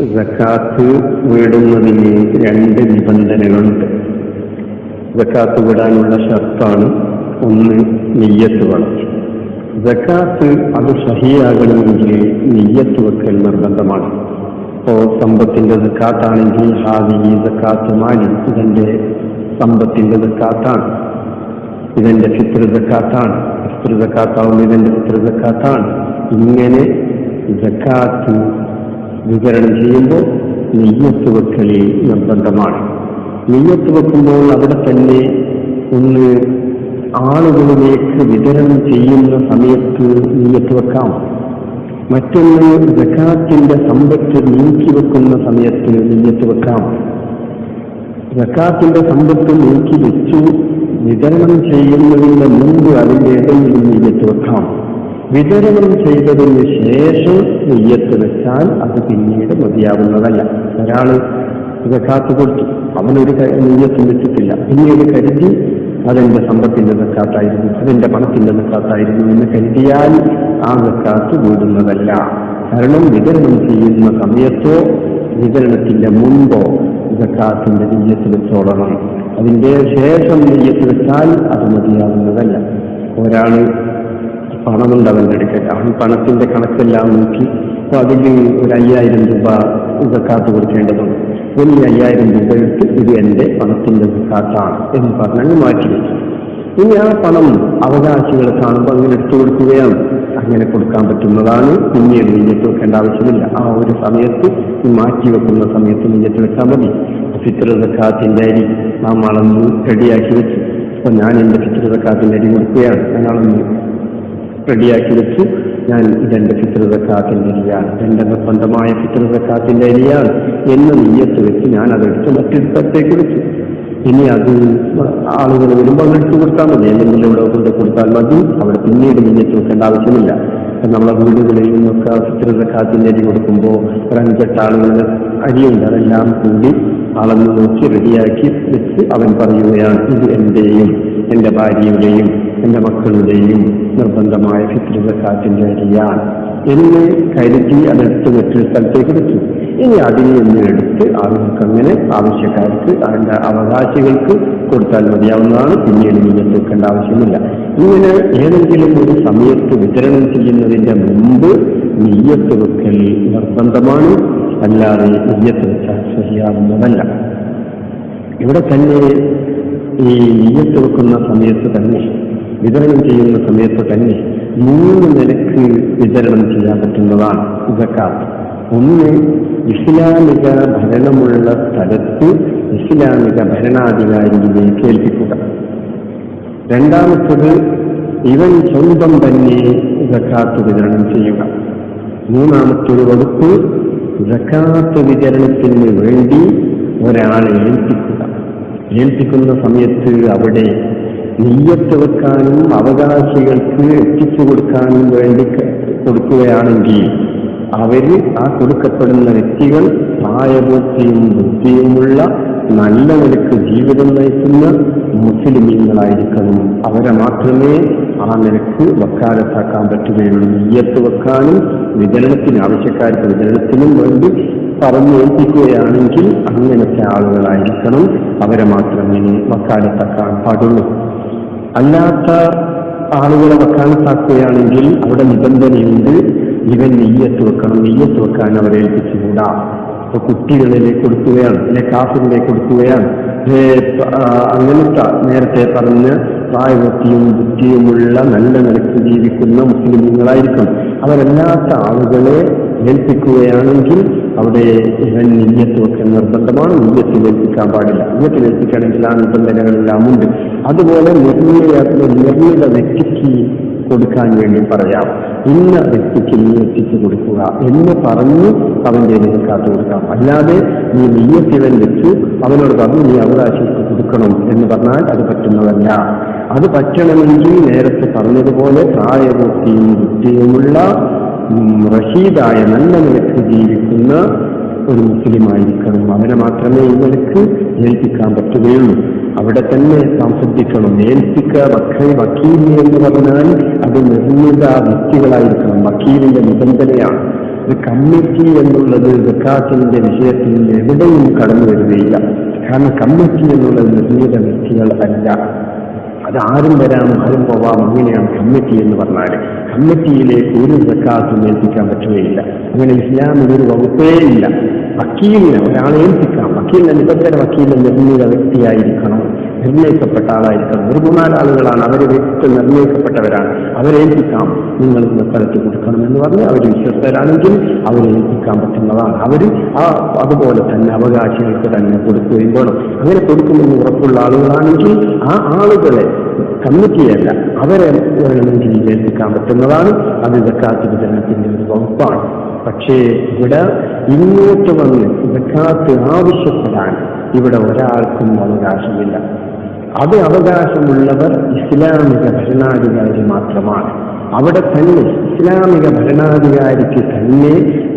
സക്കാത്ത് വിടുന്നതിന് രണ്ട് നിബന്ധനകളുണ്ട്. സക്കാത്ത് വിടാനുള്ള ഷർത്താണ്. ഒന്ന് നെയ്യത്ത് വേണം. സക്കാത്ത് അത് സഹിയാകണമെങ്കിൽ നെയ്യത്ത് വെക്കൽ നിർബന്ധമാണ്. ഇപ്പോ സമ്പത്തിന്റെ സക്കാത്താണെങ്കിൽ ഹാദി സക്കാത്ത് മാലി ഇതെന്റെ സമ്പത്തിന്റെ സക്കാത്താണ് ഇതെന്റെ ഫിത്ര സക്കാത്താണ് ഫിത്ര സക്കാത്താവുമ്പോൾ ഇതെന്റെ ഫിത്ര ഇങ്ങനെ സക്കാത്ത് വിതരണം ചെയ്യുമ്പോൾ നെയ്യത്ത് വെക്കലിൽ നിർബന്ധമാണ്. നെയ്യത്ത് വെക്കുമ്പോൾ അവിടെ തന്നെ ഒന്ന് ആളുകളിലേക്ക് വിതരണം ചെയ്യുന്ന സമയത്ത് നെയ്യത്ത് വെക്കാം. മറ്റൊന്ന് ജക്കാത്തിന്റെ സമ്പത്ത് നീക്കി വെക്കുന്ന സമയത്ത് നെയ്യത്ത് വെക്കാം. ജക്കാത്തിന്റെ സമ്പത്ത് നീക്കി വെച്ചു വിതരണം ചെയ്യുന്നതിന് മുമ്പ് അതിന്റെ ഇടയിൽ നെയ്യത്ത് വെക്കാം. വിതരണം ചെയ്തതിന് ശേഷം നെയ്യത്ത് വെച്ചാൽ അത് പിന്നീട് മതിയാവുന്നതല്ല. ഒരാൾ ഇത് കാത്തു കൊടുത്തു. അവനൊരു നെയ്യത്തും വെച്ചിട്ടില്ല. പിന്നീട് കരുതി അതെന്റെ സമ്പത്തിന്റെ സക്കാത്തായിരുന്നു അതെന്റെ പണത്തിന്റെ സക്കാത്തായിരുന്നു എന്ന് കരുതിയാൽ ആ സക്കാത്ത് കൂടുന്നതല്ല കാരണം വിതരണം ചെയ്യുന്ന സമയത്തോ വിതരണത്തിന്റെ മുമ്പോ സക്കാത്തിന്റെ നെയ്യത്ത് വെച്ചോളണം. അതിന്റെ ശേഷം നെയ്യത്ത് വെച്ചാൽ അത് മതിയാവുന്നതല്ല. ഒരാൾ പണമുണ്ട് അവന്റെ അടുക്കൽ. അവൻ പണത്തിന്റെ കണക്കെല്ലാം നോക്കി അപ്പൊ അതിൽ ഒരു അയ്യായിരം രൂപ സക്കാത്ത് കൊടുക്കേണ്ടതുണ്ട്. ഒരു അയ്യായിരം രൂപ എടുത്ത് ഇത് എന്റെ പണത്തിന്റെ സക്കാത്താണ് എന്ന് പറഞ്ഞു മാറ്റി വെച്ചു ഇനി ആ പണം അവകാശികൾ കാണുമ്പോൾ അങ്ങനെ എടുത്തു കൊടുക്കുകയാണ്. അങ്ങനെ കൊടുക്കാൻ പറ്റുന്നതാണ്. പിന്നീട് നെയ്യത്ത് വെക്കേണ്ട ആവശ്യമില്ല. ആ ഒരു സമയത്ത് മാറ്റി വെക്കുന്ന സമയത്ത് നെയ്യത്ത് വെച്ചാൽ മതി. ഫിത്ര സക്കാത്തിന്റെ അരി നാം അളന്ന് റെഡിയാക്കി വെച്ചു. അപ്പൊ ഞാൻ എന്റെ ഫിത്ര സക്കാത്തിന്റെ അരി കൊടുക്കുകയാണ്. ഞാൻ അളന്ന് റെഡിയാക്കി വെച്ചു. ഞാൻ ഇതെന്റെ ഫിത്രതക്കാത്തിന്റെ അരിയാണ്. രണ്ട് നിർബന്ധമായ ഫിത്രതക്കാത്തിന്റെ അരിയാണ് എന്ന് നെയ്യത്ത് വെച്ച് ഞാൻ അതെടുത്ത് മറ്റൊരുത്തേക്ക് വെച്ചു. ഇനി അത് ആളുകൾ വരുമ്പോൾ അത് എടുത്തു കൊടുത്താൽ മതി. അല്ലെങ്കിൽ ഇവിടെ കൊണ്ട് കൊടുത്താൽ മതി. അവിടെ പിന്നീട് നെയ്യത്ത് വെക്കേണ്ട ആവശ്യമില്ല. നമ്മളെ വീടുകളിൽ നിന്നൊക്കെ ഫിത്രതക്കാത്തിന്റെ അരി കൊടുക്കുമ്പോൾ ഒരഞ്ചെട്ട് ആളുകളുടെ അരിയുണ്ട്. അതെല്ലാം കൂടി അളന്ന് നോക്കി റെഡിയാക്കി വെച്ച് അവൻ പറയുകയാണ് ഇത് എന്റെയും എന്റെ ഭാര്യയുടെയും എന്റെ മക്കളുടെയും നിർബന്ധമായ ഫിത്രകാറ്റിന്റെ അരിയാൻ എന്ന് കരുതി അതെടുത്ത് മറ്റൊരു സ്ഥലത്തേക്ക് വെച്ചു. ഇനി അതിൽ നിന്ന് എടുത്ത് ആളുകൾക്ക് അങ്ങനെ ആവശ്യക്കാർക്ക് അതിന്റെ അവകാശികൾക്ക് കൊടുത്താൽ മതിയാവുന്നതാണ്. പിന്നീട് നെയ്യത്ത് വെക്കേണ്ട ആവശ്യമില്ല. ഇങ്ങനെ ഏതെങ്കിലും ഒരു സമയത്ത് വിതരണം ചെയ്യുന്നതിന്റെ മുമ്പ് നെയ്യത്ത് വെക്കൽ നിർബന്ധമാണ്. അല്ലാതെ നെയ്യത്ത് വെച്ചാൽ ശരിയാവുന്നതല്ല. ഇവിടെ തന്നെ ഈ നെയ്യത്ത് വെക്കുന്ന സമയത്ത് തന്നെ വിതരണം ചെയ്യുന്ന സമയത്ത് തന്നെ മൂന്ന് നിലയ്ക്ക് വിതരണം ചെയ്യാൻ പറ്റുന്നതാണ് ഇസക്കാത്ത്. ഒന്ന് ഇസ്ലാമിക ഭരണമുള്ള സ്ഥലത്ത് ഇസ്ലാമിക ഭരണാധികാരിയെ കേൾപ്പിക്കുക. രണ്ടാമത്തത് ഇവൻ സ്വന്തം തന്നെ ജക്കാത്ത് വിതരണം ചെയ്യുക. മൂന്നാമത്തൊരു വകുപ്പ് ജക്കാത്ത് വിതരണത്തിന് വേണ്ടി ഒരാളെ ഏൽപ്പിക്കുക. ഏൽപ്പിക്കുന്ന സമയത്ത് അവിടെ നെയ്യത്ത് വെക്കാനും അവകാശികൾക്ക് എത്തിച്ചു കൊടുക്കാനും വേണ്ടി കൊടുക്കുകയാണെങ്കിൽ അവർ ആ കൊടുക്കപ്പെടുന്ന വ്യക്തികൾ പ്രായപൂർത്തിയും ബുദ്ധിയുമുള്ള നല്ല നിലയ്ക്ക് ജീവിതം നയിക്കുന്ന മുസ്ലിമീങ്ങളായിരിക്കണം. അവരെ മാത്രമേ ആ നിലയ്ക്ക് വക്കാലത്താക്കാൻ പറ്റുകയുള്ളൂ. നെയ്യത്ത് വെക്കാനും വിതരണത്തിന് ആവശ്യക്കാർക്ക് വിതരണത്തിനും വേണ്ടി പറഞ്ഞു ഏൽപ്പിക്കുകയാണെങ്കിൽ അങ്ങനത്തെ ആളുകളായിരിക്കണം. അവരെ മാത്രമേ വക്കാലത്താക്കാൻ പാടുള്ളൂ. അല്ലാത്ത ആളുകളെ വക്കാലത്താക്കുകയാണെങ്കിൽ അവിടെ നിബന്ധനയുണ്ട്. ഇവൻ നെയ്യത്ത് വെക്കണം നെയ്യത്ത് വെക്കാൻ അവരെ ഏൽപ്പിച്ചുകൂടാ. ഇപ്പൊ കുട്ടികളിലേക്ക് കൊടുക്കുകയാണ് അല്ലെ കാഫിലേക്ക് കൊടുക്കുകയാണ്. അങ്ങനത്തെ നേരത്തെ പറഞ്ഞ പ്രായവൃത്തിയും ബുദ്ധിയുമുള്ള നല്ല നിലയ്ക്ക് ജീവിക്കുന്ന മുസ്ലിമുകളായിരിക്കും അവരല്ലാത്ത ആളുകളെ ഏൽപ്പിക്കുകയാണെങ്കിൽ അവിടെ ഇവൻ നെയ്യത്ത് വെക്കാൻ നിർബന്ധമാണ്. നെയ്യത്തിൽ ഏൽപ്പിക്കാൻ പാടില്ല. നെയ്യത്തിൽ ഏൽപ്പിക്കണമെങ്കിൽ ആ നിബന്ധനകളെല്ലാം ഉണ്ട്. അതുപോലെ നിർണയ നിർമ്മിത വ്യക്തിക്ക് കൊടുക്കാൻ വേണ്ടി പറയാം. ഇന്ന വ്യക്തിക്ക് നീ എത്തിച്ചു കൊടുക്കുക എന്ന് പറഞ്ഞ് അവന്റെ കാത്തു കൊടുക്കാം. അല്ലാതെ നീ നെയ്യത്തിവൻ വെച്ചു അവനോട് പറഞ്ഞു നീ അവകാശം കൊടുക്കണം എന്ന് പറഞ്ഞാൽ അത് പറ്റുന്നതല്ല. അത് പറ്റണമെങ്കിൽ നേരത്തെ പറഞ്ഞതുപോലെ പ്രായപൂർത്തിയും ബുദ്ധിയുമുള്ള ഉം, റഷീദായ നല്ല നിലയ്ക്ക് ജീവിക്കുന്ന ഒരു മുസ്ലിമായിരിക്കണം. അവനെ മാത്രമേ ഇവർക്ക് ഏൽപ്പിക്കാൻ പറ്റുകയുള്ളൂ. അവിടെ തന്നെ നാം ശ്രദ്ധിക്കണം. ഏൽപ്പിക്ക വക്കീൽ വക്കീൽ എന്ന് പറഞ്ഞാൽ അത് നിർമ്മിത വ്യക്തികളായിരിക്കണം. വക്കീലിന്റെ നിബന്ധനയാണ്. ഒരു കമ്മിറ്റി എന്നുള്ളത് വിക്കാസിന്റെ വിഷയത്തിൽ എവിടെയും കടന്നു വരികയില്ല. കാരണം കമ്മിറ്റി എന്നുള്ളത് നിർമ്മിത വ്യക്തികൾ അല്ല. അത് ആരും വരാം ആരും പോവാം അങ്ങനെയാണ് കമ്മിറ്റി എന്ന് പറഞ്ഞാൽ കമ്മിറ്റിയിലേക്ക് ഒരു സക്കാത്തും ഏൽപ്പിക്കാൻ പറ്റുകയില്ല. അങ്ങനെ ഇസ്ലാമിൽ ഒരു വകുപ്പേ ഇല്ല. വക്കീലിനെ ഒരാളെ ഏൽപ്പിക്കാം. വക്കീലിന്റെ നിബന്ധന വക്കീലിന്റെ നിർണീത വ്യക്തിയായിരിക്കണം നിർണയിക്കപ്പെട്ട ആളായിരിക്കണം. ഒരു ആളുകളാണ് അവർ വ്യക്തി നിർണയിക്കപ്പെട്ടവരാണ്. അവരെ ഏൽപ്പിക്കാം നിങ്ങൾ ഇന്ന സ്ഥലത്ത് കൊടുക്കണം എന്ന് പറഞ്ഞ് അവർ വിശ്വസ്തരാണെങ്കിൽ അവരെ ഏൽപ്പിക്കാൻ പറ്റുന്നതാണ്. അവർ ആ അതുപോലെ തന്നെ അവകാശികൾക്ക് തന്നെ കൊടുക്കുകയും വേണം. അങ്ങനെ കൊടുക്കുമെന്ന് ഉറപ്പുള്ള ആളുകളാണെങ്കിൽ ആ ആളുകളെ കമ്മിറ്റിയല്ല അവരെ വേണമെങ്കിൽ ഏൽപ്പിക്കാൻ പറ്റുന്നതാണ്. അത് ഇതൊക്കെ വിതരണത്തിന്റെ ഒരു വകുപ്പാണ്. പക്ഷേ ഇവിടെ ഇങ്ങോട്ട് വന്ന് ജക്കാത്ത് ആവശ്യപ്പെടാൻ ഇവിടെ ഒരാൾക്കും അവകാശമില്ല. അത് അവകാശമുള്ളവർ ഇസ്ലാമിക ഭരണാധികാരി മാത്രമാണ്. അവിടെ തന്നെ ഇസ്ലാമിക ഭരണാധികാരിക്ക് തന്നെ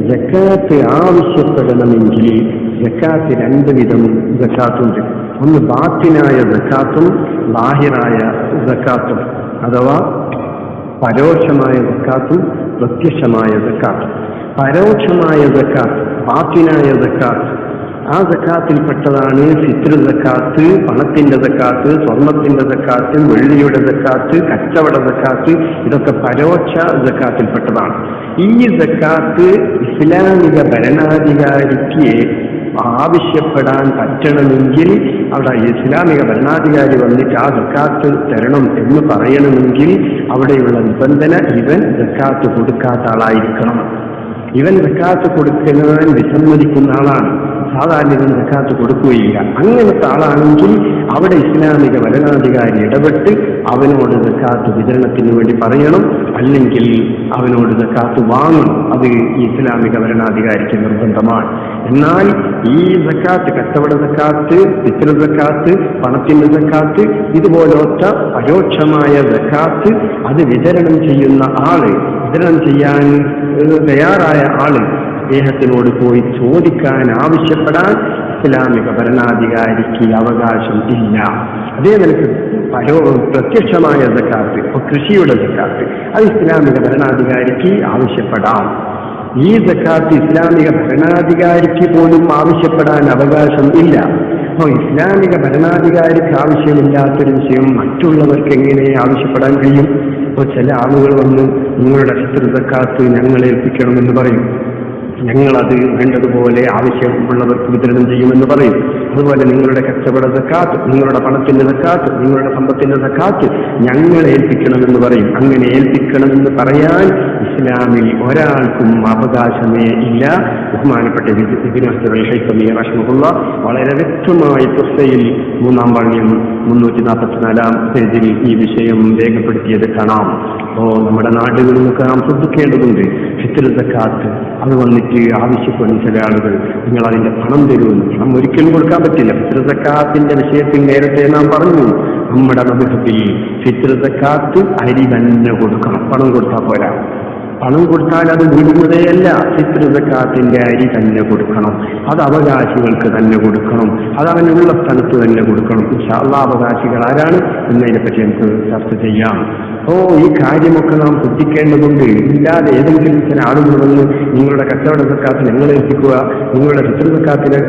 ജക്കാത്ത് ആവശ്യപ്പെടണമെങ്കിൽ ജക്കാത്ത് രണ്ട് വിധം ജക്കാത്തുണ്ട്. ഒന്ന് ബാത്തിനായ ജക്കാത്തും ബാഹിറായ ജക്കാത്തും അഥവാ പരോക്ഷമായ ജക്കാത്തും പ്രത്യക്ഷമായ ജക്കാത്തും. പരോക്ഷമായ ജക്കാത്ത് ബാത്തിനായ ജക്കാത്ത് ആ ജക്കാത്തിൽപ്പെട്ടതാണ് ചിത്ര ജക്കാത്ത് പണത്തിന്റെ ജക്കാത്ത് സ്വർണത്തിന്റെ ജക്കാത്ത് വെള്ളിയുടെ ജക്കാത്ത് കച്ചവട ജക്കാത്ത് ഇതൊക്കെ പരോക്ഷ ജക്കാത്തിൽപ്പെട്ടതാണ് ഈ ജക്കാത്ത് ഇസ്ലാമിക ഭരണാധികാരിക്ക് ആവശ്യപ്പെടാൻ പറ്റണമെങ്കിൽ അവിടെ ഇസ്ലാമിക ഭരണാധികാരി വന്നിട്ട് ആ ജക്കാത്ത് തരണം എന്ന് പറയണമെങ്കിൽ അവിടെയുള്ള നിബന്ധന ഇവൻ ജക്കാത്ത് കൊടുക്കാത്ത ആളായിരിക്കണം. ഇവൻ ജക്കാത്ത് കൊടുക്കുന്നവൻ വിസമ്മതിക്കുന്ന ആളാണ്. സാധാരണ ഇവൻ ജക്കാത്ത് കൊടുക്കുകയില്ല. അങ്ങനത്തെ ആളാണെങ്കിൽ അവിടെ ഇസ്ലാമിക വരണാധികാരി ഇടപെട്ട് അവനോട് ജക്കാത്ത് വിതരണത്തിന് വേണ്ടി പറയണം. അല്ലെങ്കിൽ അവനോട് ജക്കാത്ത് വാങ്ങണം. അത് ഇസ്ലാമിക വരണാധികാരിക്ക് നിർബന്ധമാണ്. എന്നാൽ ഈ സക്കാത്ത് കച്ചവട സക്കാത്ത് പിതൃ സക്കാത്ത് പണത്തിന്റെ സക്കാത്ത് ഇതുപോലത്തെ പരോക്ഷമായ സക്കാത്ത് അത് വിതരണം ചെയ്യുന്ന ആൾ വിതരണം ചെയ്യാൻ തയ്യാറായ ആൾ അദ്ദേഹത്തിനോട് പോയി ചോദിക്കാൻ ആവശ്യപ്പെടാൻ ഇസ്ലാമിക ഭരണാധികാരിക്ക് അവകാശം ഇല്ല. അതേ നിലയ്ക്ക് പരോ പ്രത്യക്ഷമായ ജക്കാത്ത് ഇപ്പൊ കൃഷിയുടെ ജക്കാത്ത് അത് ഇസ്ലാമിക ഭരണാധികാരിക്ക് ആവശ്യപ്പെടാം. ഈ ജക്കാത്ത് ഇസ്ലാമിക ഭരണാധികാരിക്ക് പോലും ആവശ്യപ്പെടാൻ അവകാശം ഇല്ല. അപ്പോൾ ഇസ്ലാമിക ഭരണാധികാരിക്ക് ആവശ്യമില്ലാത്തൊരു വിഷയം മറ്റുള്ളവർക്ക് എങ്ങനെ ആവശ്യപ്പെടാൻ കഴിയും? ഇപ്പോൾ ചില ആളുകൾ വന്ന് നിങ്ങളുടെ ഫിത്ർ ജക്കാത്ത് ഞങ്ങൾ ഏൽപ്പിക്കണമെന്ന് പറയും. ഞങ്ങളത് വേണ്ടതുപോലെ ആവശ്യമുള്ളവർക്ക് വിതരണം ചെയ്യുമെന്ന് പറയും. അതുപോലെ നിങ്ങളുടെ കച്ചവട സക്കാത്ത് നിങ്ങളുടെ പണത്തിന്റെ സക്കാത്ത് നിങ്ങളുടെ സമ്പത്തിന്റെ സക്കാത്ത് ഞങ്ങൾ ഏൽപ്പിക്കണമെന്ന് പറയും. അങ്ങനെ ഏൽപ്പിക്കണമെന്ന് പറയാൻ ഇസ്ലാമിൽ ഒരാൾക്കും അവകാശമേ ഇല്ല. ബഹുമാനപ്പെട്ട റഷ്മുള്ള വളരെ വ്യക്തമായി തുസ്തയിൽ മൂന്നാം വാള്യം മുന്നൂറ്റി നാൽപ്പത്തിനാലാം പേജിൽ ഈ വിഷയം രേഖപ്പെടുത്തിയത് കാണാം. അപ്പോ നമ്മുടെ നാടുകളിൽ നിന്നൊക്കെ നാം ശ്രദ്ധിക്കേണ്ടതുണ്ട്. ഫിത്തർ സക്കാത്ത് അത് വന്നിട്ട് ആവശ്യപ്പെടുന്ന ചില ആളുകൾ നിങ്ങൾ അതിന്റെ പണം തരുമെന്ന് പണം ഒരിക്കലും കൊടുക്കാൻ പറ്റില്ല. ഫിത്തർ സക്കാത്തിന്റെ വിഷയത്തിൽ നേരത്തെ നാം പറഞ്ഞു. നമ്മുടെ മതത്തിൽ ഫിത്തർ സക്കാത്ത് അരി തന്നെ കൊടുക്കണം. പണം കൊടുത്താൽ പോരാ. പണം കൊടുത്താൽ അത് വിടുന്നതേയല്ല. ഫിത്രുസക്കാത്തിന്റെ അരി തന്നെ കൊടുക്കണം. അത് അവകാശികൾക്ക് തന്നെ കൊടുക്കണം. അത് അവനുള്ള സ്ഥലത്ത് തന്നെ കൊടുക്കണം. ഇൻഷാള്ള അവകാശികൾ ആരാണ്? എന്നതിനെ പറ്റി നമുക്ക് ചർച്ച ചെയ്യാം. ഓ ഈ കാര്യമൊക്കെ നാം ശ്രദ്ധിക്കേണ്ടതുണ്ട്. ഇല്ലാതെ ഏതെങ്കിലും ചില ആളുകൾ വന്ന് നിങ്ങളുടെ കച്ചവട സക്കാത്ത് ഞങ്ങൾ ഏൽപ്പിക്കുക നിങ്ങളുടെ ഫിത്രുസക്കാത്തിനെ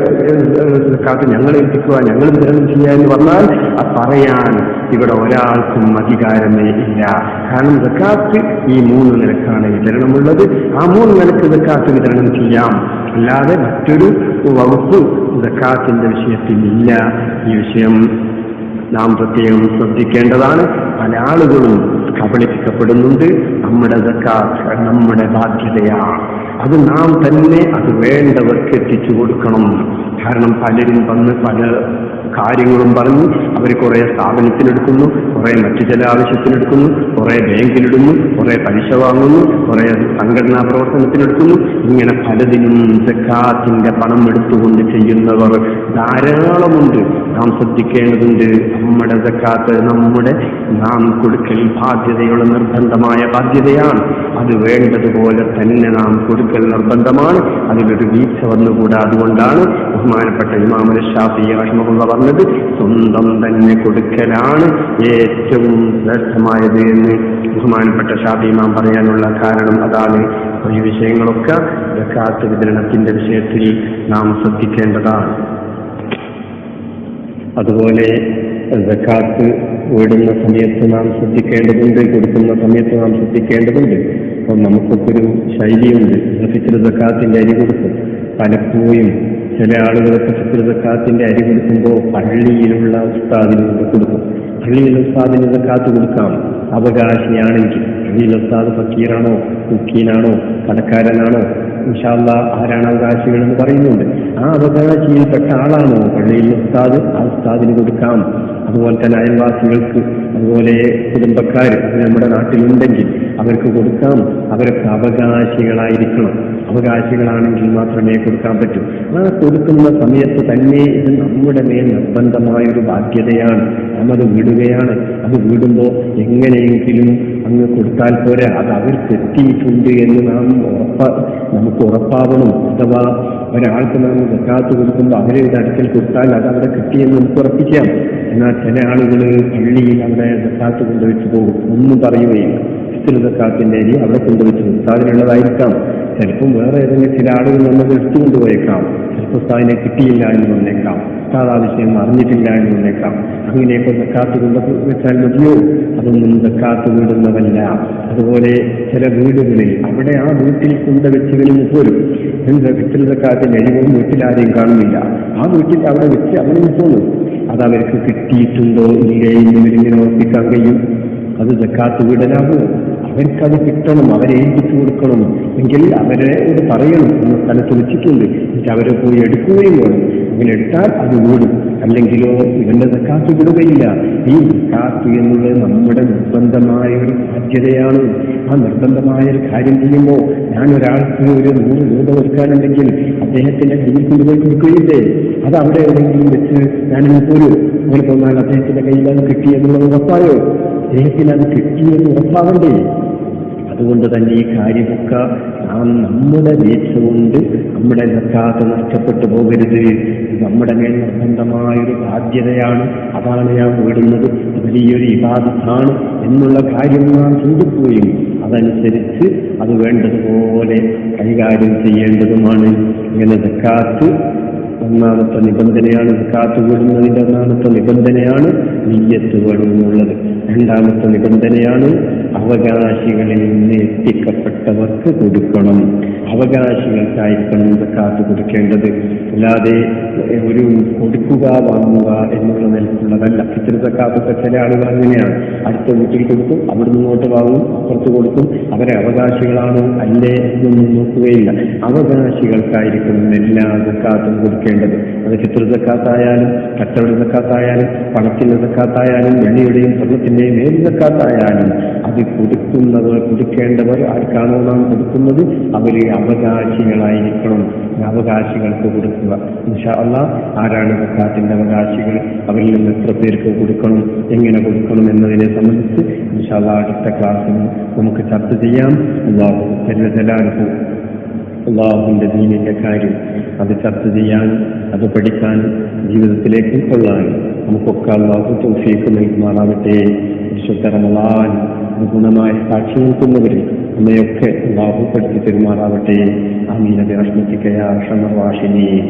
സക്കാത്ത് ഞങ്ങൾ ഏൽപ്പിക്കുക ഞങ്ങൾ വിതരണം പറഞ്ഞാൽ അത് പറയാൻ ഇവിടെ ഒരാൾക്കും അധികാരമേ ഇല്ല. കാരണം സക്കാത്ത് ഈ മൂന്ന് നിലക്കാണ് വിതരണമുള്ളത്. ആ മൂന്ന് നിലയ്ക്ക് സക്കാത്ത് വിതരണം ചെയ്യാം. അല്ലാതെ മറ്റൊരു വകുപ്പ് സക്കാത്തിന്റെ വിഷയത്തിൽ ഇല്ല ഈ വിഷയം നാം പ്രത്യേകം ശ്രദ്ധിക്കേണ്ടതാണ്. പല ആളുകളും കബളിപ്പിക്കപ്പെടുന്നുണ്ട്. നമ്മുടെ സക്കാത്ത് നമ്മുടെ ബാധ്യതയാണ് അത് നാം തന്നെ അത് വേണ്ടവർക്ക് എത്തിച്ചു കൊടുക്കണം. കാരണം പലരും വന്ന് പല കാര്യങ്ങളും പറഞ്ഞു. അവർ കുറെ സ്ഥാപനത്തിനെടുക്കുന്നു കുറെ മറ്റു ചില ആവശ്യത്തിനെടുക്കുന്നു കുറെ ബാങ്കിലിടുന്നു കുറെ പലിശ വാങ്ങുന്നു കുറെ സംഘടനാ പ്രവർത്തനത്തിനെടുക്കുന്നു. ഇങ്ങനെ പലതിനും സക്കാത്തിന്റെ പണം എടുത്തുകൊണ്ട് ചെയ്യുന്നവർ ധാരാളമുണ്ട്. നാം ശ്രദ്ധിക്കേണ്ടതുണ്ട് നമ്മുടെ സക്കാത്ത് നമ്മുടെ നാം കൊടുക്കൽ ബാധ്യതയുള്ള നിർബന്ധമായ ബാധ്യതയാണ്. അത് വേണ്ടതുപോലെ തന്നെ നാം കൊടുക്കൽ നിർബന്ധമാണ്. അതിലൊരു വീഴ്ച വന്നുകൂടാ അതുകൊണ്ടാണ് ബഹുമാനപ്പെട്ട ഇമാമുൽ ഷാഫി റഹ്മുള്ള പറഞ്ഞത് സ്വന്തം തന്നെ കൊടുക്കലാണ് ഏറ്റവും ശ്രേഷ്ഠമായത് എന്ന് ബഹുമാനപ്പെട്ട ഷാബിമാം പറയാനുള്ള കാരണം അതാണ്. ഈ വിഷയങ്ങളൊക്കെ ജക്കാത്ത് വിതരണത്തിന്റെ വിഷയത്തിൽ നാം ശ്രദ്ധിക്കേണ്ടതാണ്. അതുപോലെ ജക്കാത്ത് വിടുന്ന സമയത്ത് നാം ശ്രദ്ധിക്കേണ്ടതുണ്ട് കൊടുക്കുന്ന സമയത്ത് നാം ശ്രദ്ധിക്കേണ്ടതുണ്ട്. അപ്പം നമുക്കൊക്കെ ഒരു ശൈലിയുണ്ട്. ഫിത്ര ജക്കാത്തിന്റെ അരി കൊടുക്കും. പലപ്പോഴും ചില ആളുകളൊക്കെ ഫിത്ര ജക്കാത്തിന്റെ അരി കൊടുക്കുമ്പോൾ പള്ളിയിലുള്ള ഉസ്താദിന് കൊടുക്കും. പള്ളിയിലെ ഉസ്താദിന് കാത്തു കൊടുക്കാം. അവകാശിയാണെങ്കിൽ പള്ളിയിലെ ഉസ്താദ് ഫക്കീറാണോ മുക്കീനാണോ കടക്കാരനാണോ? വിശാല ആരാണ് അവകാശികൾ എന്ന് പറയുന്നുണ്ട്. ആ അവഗണനയിൽപ്പെട്ട ആളാണോ? പള്ളിയിൽ ഉസ്താദ് ആ ഉസ്താദിന് കൊടുക്കാം. അതുപോലെ തന്നെ അയൽവാസികൾക്ക് അതുപോലെ കുടുംബക്കാർ നമ്മുടെ നാട്ടിലുണ്ടെങ്കിൽ അവർക്ക് കൊടുക്കാം. അവരൊക്കെ അവകാശികളായിരിക്കണം. അവകാശികളാണെങ്കിൽ മാത്രമേ കൊടുക്കാൻ പറ്റൂ. ആ കൊടുക്കുന്ന സമയത്ത് തന്നെ ഇത് നമ്മുടെ മേൽ നിർബന്ധമായ ഒരു ബാധ്യതയാണ് നമ്മത് വിടുകയാണ്. അത് വിടുമ്പോൾ എങ്ങനെയെങ്കിലും അങ്ങ് കൊടുത്താൽ പോരെ. അത് അവർക്ക് എത്തിയിട്ടുണ്ട് എന്ന് നാം ഉറപ്പ നമുക്ക് ഉറപ്പാവണം. അഥവാ ഒരാൾക്ക് നാം വെക്കാത്ത് കൊടുക്കുമ്പോൾ അവരെ ഇത് അടുക്കൽ കൊടുത്താൽ അത് അവിടെ കിട്ടിയെന്ന് നമുക്ക് ഉറപ്പിക്കാം. എന്നാൽ ചില ആളുകൾ പള്ളിയിൽ അവിടെ വെക്കാത്ത് കൊണ്ടുവച്ച് പോകും. ഒന്നും പറയുകയില്ല. ഇത്തിരി വെക്കാത്തിന്റെ അരി അവിടെ കൊണ്ടുവച്ച് ഉസ്താദിനുള്ളതായിരിക്കാം ചിലപ്പം വേറെ ഏതെങ്കിലും ചില ആളുകൾ നമുക്ക് എടുത്തു കൊണ്ടുപോയേക്കാം ചിലപ്പോൾ ഉസ്താദിനെ കിട്ടിയില്ല എന്ന് വന്നേക്കാം. ഉസ്താദ് വിഷയം അറിഞ്ഞിട്ടില്ല എന്ന് വന്നേക്കാം. അങ്ങനെയൊക്കെ വെക്കാത്ത് കൊണ്ട് വെച്ചാൽ മതിയോ? അതൊന്നും വെക്കാത്ത് വീടുന്നതല്ല. അതുപോലെ ചില വീടുകളിൽ അവിടെ ആ വീട്ടിൽ കൊണ്ടുവച്ചതിന് പോലും എന്ത് വിത്തലക്കാത്തിന്റെ എഴുതും വീട്ടിൽ ആരെയും കാണുന്നില്ല. ആ വീട്ടിൽ അവിടെ വെച്ച് അവിടെ നിൽക്കുന്നു. അത് അവർക്ക് കിട്ടിയിട്ടുണ്ടോ ഇല്ലേ എന്ന് ഇവരിങ്ങനെ ഉറപ്പിക്കാൻ കഴിയും. അത് ജക്കാത്ത് വീടനാകുമോ അവർക്കത് കിട്ടണം അവരെ ഏൽപ്പിച്ചു കൊടുക്കണം. എങ്കിൽ അവരോട് പറയണം. എന്ന സ്ഥലത്ത് വെച്ചിട്ടുണ്ട്. എന്നിട്ട് അവരെ പോയി എടുക്കുകയും വേണം. അങ്ങനെ എടുത്താൽ അത് വീടും. അല്ലെങ്കിലോ ഇവന്റെ ജക്കാത്ത് വിടുകയില്ല. ഈ ജക്കാത്ത് എന്നുള്ളത് നമ്മുടെ നിർബന്ധമായ ഒരു ബാധ്യതയാണ് ആ നിർബന്ധമായ ഒരു കാര്യം ചെയ്യുമ്പോൾ ഞാൻ ഒരാൾക്ക് ഒരു നൂറ് രൂപ കൊടുക്കാനുണ്ടെങ്കിൽ അദ്ദേഹത്തിന്റെ കയ്യിൽ കൊണ്ടുപോയി കൊടുക്കുകയില്ലേ അത് അവിടെ എവിടെയെങ്കിലും വെച്ച് ഞാനിന്ന് ഒരു അങ്ങനെ തോന്നാൽ അദ്ദേഹത്തിന്റെ കയ്യിൽ അത് കിട്ടിയെന്നുള്ളത് ഉറപ്പായോ? അദ്ദേഹത്തിന് അത് കിട്ടിയെന്ന് ഉറപ്പാവണ്ടേ അതുകൊണ്ട് തന്നെ ഈ കാര്യമൊക്കെ നാം നമ്മുടെ വീഴ്ച കൊണ്ട് നമ്മുടെ നിർത്താത്ത നഷ്ടപ്പെട്ടു പോകരുത്. നമ്മുടെ മേൽ നിർബന്ധമായൊരു ബാധ്യതയാണ്. അതാണ് ഞാൻ വീടുന്നത് വലിയൊരു ഇബാദത്താണ് എന്നുള്ള കാര്യം നാം ചിന്തിക്കുകയും അതനുസരിച്ച് അത് വേണ്ടതുപോലെ കൈകാര്യം ചെയ്യേണ്ടതുമാണ്. ഇങ്ങനെ ദക്കാത്ത് ഒന്നാമത്തെ നിബന്ധനയാണ് കാത്തു കൂടുന്നതിന്റെ ഒന്നാമത്തെ നിബന്ധനയാണ് നീയത്ത് വേണമെന്നുള്ളത്. രണ്ടാമത്തെ നിബന്ധനയാണ് അവകാശികളിൽ നിന്ന് എത്തിക്കപ്പെട്ടവർക്ക് കൊടുക്കണം. അവകാശികൾക്കായിരിക്കണം കാത്തു കൊടുക്കേണ്ടത്. അല്ലാതെ ഒരു കൊടുക്കുക വാങ്ങുക എന്നുള്ള നിലക്കുള്ളതല്ല. ഇത്തരത്തെ സക്കാത്തൊക്കെ ചില ആളുകൾ അങ്ങനെയാണ്. അടുത്ത വീട്ടിൽ കൊടുക്കും അവിടുന്ന് ഇങ്ങോട്ട് വാങ്ങും അപ്പുറത്ത് കൊടുക്കും. അവരെ അവകാശികളാണോ അല്ലേ എന്നൊന്നും നോക്കുകയില്ല. അവകാശികൾക്കായിരിക്കണം എല്ലാ സക്കാത്തും കൊടുക്കേണ്ടത്. അത് ഫിത്ര സക്കാത്തായാലും കച്ചവട സക്കാത്തായാലും പണത്തിന്റെ സക്കാത്തായാലും വെള്ളിയുടെയും സ്വർണത്തിന്റെയും ഏത് സക്കാത്തായാലും അത് കൊടുക്കുന്നവർ കൊടുക്കേണ്ടവർ ആർക്കാണോ നാം കൊടുക്കുന്നത്? അവർ അവകാശികളായിരിക്കണം. അവകാശികൾക്ക് കൊടുക്കുക. അള്ളാ ആരാണ് സക്കാത്തിന്റെ അവകാശികൾ? അവരിൽ നിന്ന് എത്ര പേർക്ക് കൊടുക്കണം? എങ്ങനെ കൊടുക്കണം എന്നതിനെ സംബന്ധിച്ച് അള്ളാ അടുത്ത ക്ലാസ്സിൽ നമുക്ക് ചർച്ച ചെയ്യാം. അള്ളാഹു ജലാലുഹു. അള്ളാഹുവിന്റെ ദീനിന്റെ കാര്യം അത് ചർച്ച ചെയ്യാൻ അത് പഠിക്കാൻ ജീവിതത്തിലേക്ക് ഉൾക്കൊള്ളാൻ നമുക്കൊക്കെ അള്ളാഹു തൗഫീഖ് നൽകുമാറാവട്ടെ. വിശുദ്ധ ഗുണമായ സാക്ഷി നിൽക്കുന്നവരിൽ നമ്മയൊക്കെ അള്ളാഹു പഠിച്ചു പെരുമാറാവട്ടെ ആമീന ബിറഹ്മത്തിക യാ അർഹമർ റാഹിമീൻ